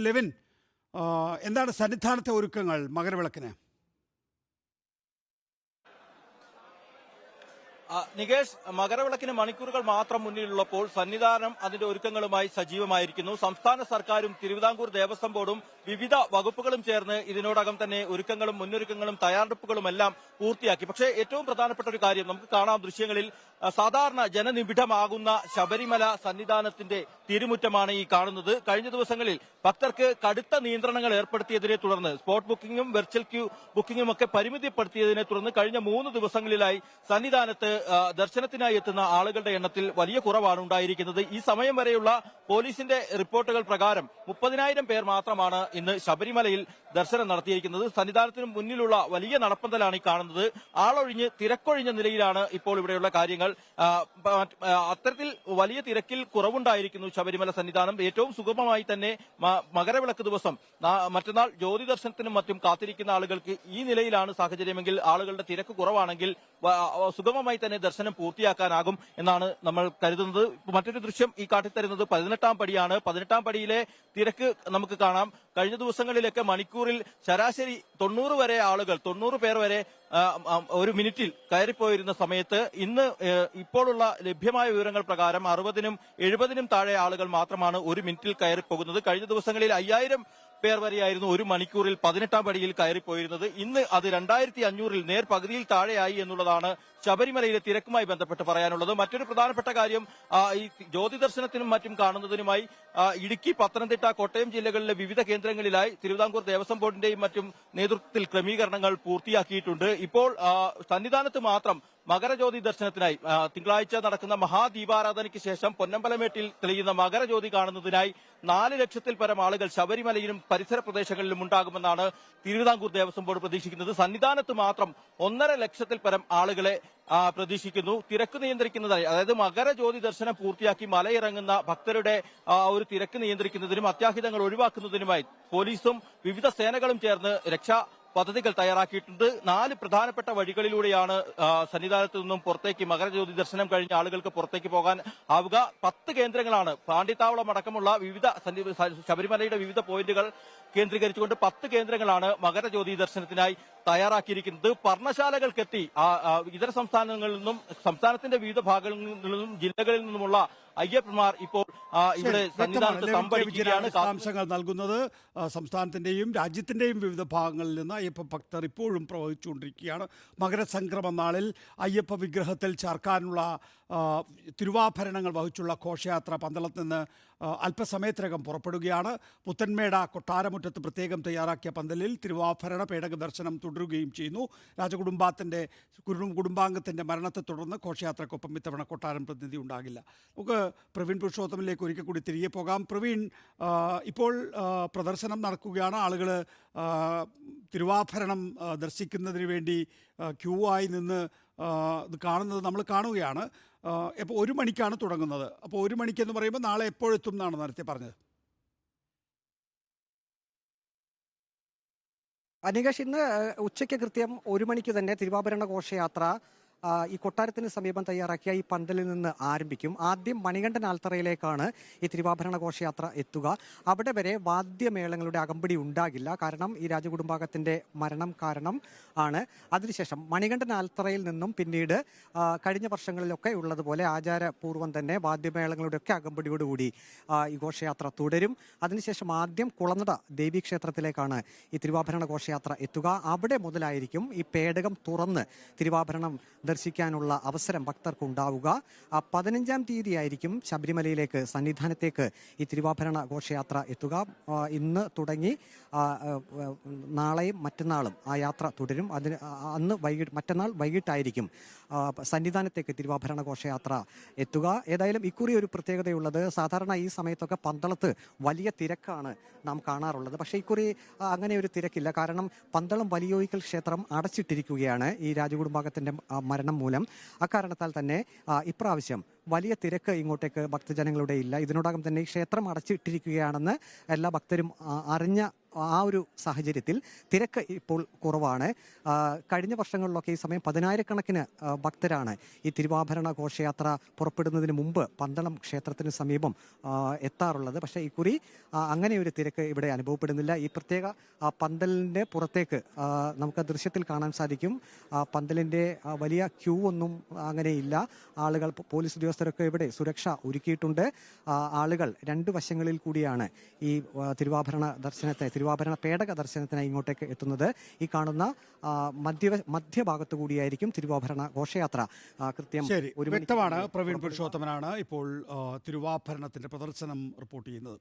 Levin എന്താണ് സന്നിധാനത്തെ ഒരുക്കങ്ങൾ മകരവിളക്കിന്? നികേഷ് മകരവിളക്കിന് മണിക്കൂറുകൾ മാത്രം മുന്നിലുള്ളപ്പോൾ സന്നിധാനം അതിന്റെ ഒരുക്കങ്ങളുമായി സജീവമായിരിക്കുന്നു. സംസ്ഥാന സർക്കാരും തിരുവിതാംകൂർ ദേവസ്വം ബോർഡും വിവിധ വകുപ്പുകളും ചേർന്ന് ഇതിനോടകം തന്നെ ഒരുക്കങ്ങളും മുന്നൊരുക്കങ്ങളും തയ്യാറെടുപ്പുകളും എല്ലാം പൂർത്തിയാക്കി. പക്ഷേ ഏറ്റവും പ്രധാനപ്പെട്ട ഒരു കാര്യം നമുക്ക് കാണാം ദൃശ്യങ്ങളിൽ സാധാരണ ജനനിബിഡമാകുന്ന ശബരിമല സന്നിധാനത്തിന്റെ തിരുമുറ്റമാണ് ഈ കാണുന്നത്. കഴിഞ്ഞ ദിവസങ്ങളിൽ ഭക്തർക്ക് കടുത്ത നിയന്ത്രണങ്ങൾ ഏർപ്പെടുത്തിയതിനെ തുടർന്ന് സ്പോട്ട് ബുക്കിംഗും വെർച്വൽ ക്യൂ ബുക്കിംഗും ഒക്കെ പരിമിതിപ്പെടുത്തിയതിനെ തുടർന്ന് കഴിഞ്ഞ മൂന്ന് ദിവസങ്ങളിലായി സന്നിധാനത്ത് ദർശനത്തിനായി എത്തുന്ന ആളുകളുടെ എണ്ണത്തിൽ വലിയ കുറവാണ് ഉണ്ടായിരിക്കുന്നത്. ഈ സമയം വരെയുള്ള പോലീസിന്റെ റിപ്പോർട്ടുകൾ പ്രകാരം മുപ്പതിനായിരം പേർ മാത്രമാണ് ഇന്ന് ശബരിമലയിൽ ദർശനം നടത്തിയിരിക്കുന്നത്. സന്നിധാനത്തിന് മുന്നിലുള്ള വലിയ നടപ്പന്തലാണ് ഈ കാണുന്നത്. ആളൊഴിഞ്ഞ് തിരക്കൊഴിഞ്ഞ നിലയിലാണ് ഇപ്പോൾ ഇവിടെയുള്ള കാര്യങ്ങൾ. അത്തരത്തിൽ വലിയ തിരക്കിൽ കുറവുണ്ടായിരിക്കുന്നു ശബരിമല സന്നിധാനം. ഏറ്റവും സുഗമമായി തന്നെ മകരവിളക്ക് ദിവസം മറ്റന്നാൾ ജ്യോതി ദർശനത്തിനും മറ്റും കാത്തിരിക്കുന്ന ആളുകൾക്ക് ഈ നിലയിലാണ് സാഹചര്യമെങ്കിൽ ആളുകളുടെ തിരക്ക് കുറവാണെങ്കിൽ സുഗമമായി തന്നെ ദർശനം പൂർത്തിയാക്കാനാകും എന്നാണ് നമ്മൾ കരുതുന്നത്. മറ്റൊരു ദൃശ്യം ഈ കാട്ടിത്തരുന്നത് പതിനെട്ടാം പടിയാണ്. പതിനെട്ടാം പടിയിലെ തിരക്ക് നമുക്ക് കാണാം. കഴിഞ്ഞ ദിവസങ്ങളിലൊക്കെ മണിക്കൂറിൽ ശരാശരി തൊണ്ണൂറ് വരെ ആളുകൾ തൊണ്ണൂറ് പേർ വരെ ഒരു മിനിറ്റിൽ കയറിപ്പോയിരുന്ന സമയത്ത് ഇന്ന് ഇപ്പോഴുള്ള ലഭ്യമായ വിവരങ്ങൾ പ്രകാരം അറുപതിനും എഴുപതിനും താഴെ ആളുകൾ മാത്രമാണ് ഒരു മിനിറ്റിൽ കയറിപ്പോകുന്നത്. കഴിഞ്ഞ ദിവസങ്ങളിൽ അയ്യായിരം പേർ വരെയായിരുന്നു ഒരു മണിക്കൂറിൽ പതിനെട്ടാം പടിയിൽ കയറിപ്പോയിരുന്നത്. ഇന്ന് അത് രണ്ടായിരത്തി അഞ്ഞൂറിൽ നേർ പകുതിയിൽ താഴെയായി എന്നുള്ളതാണ് ശബരിമലയിലെ തിരക്കുമായി ബന്ധപ്പെട്ട് പറയാനുള്ളത്. മറ്റൊരു പ്രധാനപ്പെട്ട കാര്യം ഈ ജ്യോതി ദർശനത്തിനും മറ്റും കാണുന്നതിനുമായി ഇടുക്കി പത്തനംതിട്ട കോട്ടയം ജില്ലകളിലെ വിവിധ കേന്ദ്രങ്ങളിലായി തിരുവിതാംകൂർ ദേവസ്വം ബോർഡിന്റെയും മറ്റും നേതൃത്വത്തിൽ ക്രമീകരണങ്ങൾ പൂർത്തിയാക്കിയിട്ടുണ്ട്. ഇപ്പോൾ സന്നിധാനത്ത് മാത്രം മകരജ്യോതി ദർശനത്തിനായി തിങ്കളാഴ്ച നടക്കുന്ന മഹാദീപാരാധനയ്ക്ക് ശേഷം പൊന്നമ്പലമേട്ടിൽ തെളിയുന്ന മകരജ്യോതി കാണുന്നതിനായി നാല് ലക്ഷത്തിൽ പരം ആളുകൾ ശബരിമലയിലും പരിസര പ്രദേശങ്ങളിലും ഉണ്ടാകുമെന്നാണ് തിരുവിതാംകൂർ ദേവസ്വം ബോർഡ് പ്രതീക്ഷിക്കുന്നത്. സന്നിധാനത്ത് മാത്രം ഒന്നര ലക്ഷത്തിൽ പരം ആളുകളെ പ്രതീക്ഷിക്കുന്നു. തിരക്ക് നിയന്ത്രിക്കുന്നതായി അതായത് മകരജ്യോതി ദർശനം പൂർത്തിയാക്കി മലയിറങ്ങുന്ന ഭക്തരുടെ ഒരു തിരക്ക് നിയന്ത്രിക്കുന്നതിനും അത്യാഹിതങ്ങൾ ഒഴിവാക്കുന്നതിനുമായി പോലീസും വിവിധ സേനകളും ചേർന്ന് രക്ഷാ പദ്ധതികൾ തയ്യാറാക്കിയിട്ടുണ്ട്. നാല് പ്രധാനപ്പെട്ട വഴികളിലൂടെയാണ് സന്നിധാനത്ത് നിന്നും പുറത്തേക്ക് മകരജ്യോതി ദർശനം കഴിഞ്ഞ ആളുകൾക്ക് പുറത്തേക്ക് പോകാൻ ആവുക. പത്ത് കേന്ദ്രങ്ങളാണ്. പാണ്ഡിത്താവളം അടക്കമുള്ള വിവിധ ശബരിമലയുടെ വിവിധ പോയിന്റുകൾ കേന്ദ്രീകരിച്ചുകൊണ്ട് പത്ത് കേന്ദ്രങ്ങളാണ് മകരജ്യോതി ദർശനത്തിനായി തയ്യാറാക്കിയിരിക്കുന്നത്. പർണശാലകൾക്കെത്തി ഇതര സംസ്ഥാനങ്ങളിൽ നിന്നും സംസ്ഥാനത്തിന്റെ വിവിധ ഭാഗങ്ങളിൽ നിന്നും ജില്ലകളിൽ നിന്നുമുള്ള അയ്യപ്പന്മാർ ഇപ്പോൾ ഇവിടെ. വിശദാംശങ്ങൾ നൽകുന്നത് സംസ്ഥാനത്തിന്റെയും രാജ്യത്തിന്റെയും വിവിധ ഭാഗങ്ങളിൽ നിന്ന് അയ്യപ്പ ഭക്തർ ഇപ്പോഴും പ്രവഹിച്ചുകൊണ്ടിരിക്കുകയാണ്. മകരസംക്രമ നാളിൽ അയ്യപ്പ വിഗ്രഹത്തിൽ ചേർക്കാനുള്ള തിരുവാഭരണങ്ങൾ വഹിച്ചുള്ള ഘോഷയാത്ര പന്തളത്ത് നിന്ന് അല്പസമയത്തിനകം പുറപ്പെടുകയാണ്. പുത്തൻമേട കൊട്ടാരമുറ്റത്ത് പ്രത്യേകം തയ്യാറാക്കിയ പന്തലിൽ തിരുവാഭരണ പേടക ദർശനം തുടരുകയും ചെയ്യുന്നു. രാജകുടുംബത്തിന്റെ കുടുംബാംഗത്തിന്റെ മരണത്തെ തുടർന്ന് ഘോഷയാത്രക്കൊപ്പം ഇത്തവണ കൊട്ടാരം പ്രതിനിധി ഉണ്ടാകില്ല. നമുക്ക് പ്രവീൺ പുരുഷോത്തമിലേക്ക് ഒരിക്കൽ കൂടി തിരികെ പോകാം. പ്രവീൺ ഇപ്പോൾ പ്രദർശനം നടക്കുകയാണ്. ആളുകൾ തിരുവാഭരണം ദർശിക്കുന്നതിന് വേണ്ടി ക്യൂ ആയി നിന്ന് ഇത് കാണുന്നത് നമ്മൾ കാണുകയാണ്. അപ്പോൾ ഒരു മണിക്കാണ് തുടങ്ങുന്നത്. അപ്പോൾ ഒരു മണിക്കെന്ന് പറയുമ്പോൾ നാളെ എപ്പോഴെത്തും എന്നാണ് നേരത്തെ പറഞ്ഞത്? അനികേഷ് ഇന്ന് ഉച്ചയ്ക്ക് കൃത്യം ഒരു മണിക്ക് തന്നെ തിരുവാഭരണ ഘോഷയാത്ര ഈ കൊട്ടാരത്തിന് സമീപം തയ്യാറാക്കിയ ഈ പന്തലിൽ നിന്ന് ആരംഭിക്കും. ആദ്യം മണികണ്ഠൻ ആൽത്തറയിലേക്കാണ് ഈ തിരുവാഭരണ ഘോഷയാത്ര എത്തുക. അവിടെ വരെ വാദ്യമേളങ്ങളുടെ അകമ്പടി ഉണ്ടാകില്ല. കാരണം ഈ രാജകുടുംബാംഗത്തിന്റെ മരണം കാരണം ആണ്. അതിനുശേഷം മണികണ്ഠൻ ആൽത്തറയിൽ നിന്നും പിന്നീട് കഴിഞ്ഞ വർഷങ്ങളിലൊക്കെ ഉള്ളതുപോലെ ആചാരപൂർവം തന്നെ വാദ്യമേളങ്ങളുടെ ഒക്കെ അകമ്പടിയോടുകൂടി ഈ ഘോഷയാത്ര തുടരും. അതിനുശേഷം ആദ്യം കുളനട ദേവീക്ഷേത്രത്തിലേക്കാണ് ഈ തിരുവാഭരണ ഘോഷയാത്ര എത്തുക. അവിടെ മുതലായിരിക്കും ഈ പേടകം തുറന്ന് തിരുവാഭരണം ദർശിക്കാനുള്ള അവസരം ഭക്തർക്കുണ്ടാവുക. പതിനഞ്ചാം തീയതി ആയിരിക്കും ശബരിമലയിലേക്ക് സന്നിധാനത്തേക്ക് ഈ തിരുവാഭരണ ഘോഷയാത്ര എത്തുക. ഇന്ന് തുടങ്ങി നാളെയും മറ്റന്നാളും ആ യാത്ര തുടരും. അതിന് അന്ന് വൈകിട്ട് മറ്റന്നാൾ വൈകിട്ടായിരിക്കും സന്നിധാനത്തേക്ക് തിരുവാഭരണ ഘോഷയാത്ര എത്തുക. ഏതായാലും ഇക്കുറി ഒരു പ്രത്യേകതയുള്ളത് സാധാരണ ഈ സമയത്തൊക്കെ പന്തളത്ത് വലിയ തിരക്കാണ് നാം കാണാറുള്ളത്. പക്ഷേ ഇക്കുറി അങ്ങനെ ഒരു തിരക്കില്ല. കാരണം പന്തളം വലിയോയിക്കൽ ക്ഷേത്രം അടച്ചിട്ടിരിക്കുകയാണ്. ഈ രാജകുടുംബാംഗത്തിന്റെ ആ, മരണം മൂലം. അക്കാരണത്താൽ തന്നെ ഇപ്രാവശ്യം വലിയ തിരക്ക് ഇങ്ങോട്ടേക്ക് ഭക്തജനങ്ങളുടെ ഇല്ല. ഇതിനോടകം തന്നെ ക്ഷേത്രം അടച്ചിട്ടിരിക്കുകയാണെന്ന് എല്ലാ ഭക്തരും അറിഞ്ഞ ആ ഒരു സാഹചര്യത്തിൽ തിരക്ക് ഇപ്പോൾ കുറവാണ്. കഴിഞ്ഞ വർഷങ്ങളിലൊക്കെ ഈ സമയം പതിനായിരക്കണക്കിന് ഭക്തരാണ് ഈ തിരുവാഭരണ ഘോഷയാത്ര പുറപ്പെടുന്നതിന് മുമ്പ് പന്തളം ക്ഷേത്രത്തിന് സമീപം എത്താറുള്ളത്. പക്ഷേ ഇക്കുറി അങ്ങനെ ഒരു തിരക്ക് ഇവിടെ അനുഭവപ്പെടുന്നില്ല. ഈ പ്രത്യേക പന്തലിന്റെ പുറത്തേക്ക് നമുക്ക് ദൃശ്യത്തിൽ കാണാൻ സാധിക്കും. പന്തലിന്റെ വലിയ ക്യൂ ഒന്നും അങ്ങനെയില്ല ആളുകൾ പോലീസ് പോലീസ് ഉദ്യോഗസ്ഥരൊക്കെ ഇവിടെ സുരക്ഷ ഒരുക്കിയിട്ടുണ്ട്. ആളുകൾ രണ്ട് വശങ്ങളിൽ കൂടിയാണ് ഈ തിരുവാഭരണ ദർശനത്തെ തിരുവാഭരണ പേടക ദർശനത്തിനായി ഇങ്ങോട്ടേക്ക് എത്തുന്നത്. ഈ കാണുന്ന മധ്യ മധ്യഭാഗത്തു കൂടിയായിരിക്കും തിരുവാഭരണ ഘോഷയാത്ര. കൃത്യം ഒരു വ്യക്തമാണ്. പ്രവീൺ. പുരുഷോത്തമനാണ് ഇപ്പോൾ തിരുവാഭരണത്തിന്റെ പ്രദർശനം റിപ്പോർട്ട് ചെയ്യുന്നത്.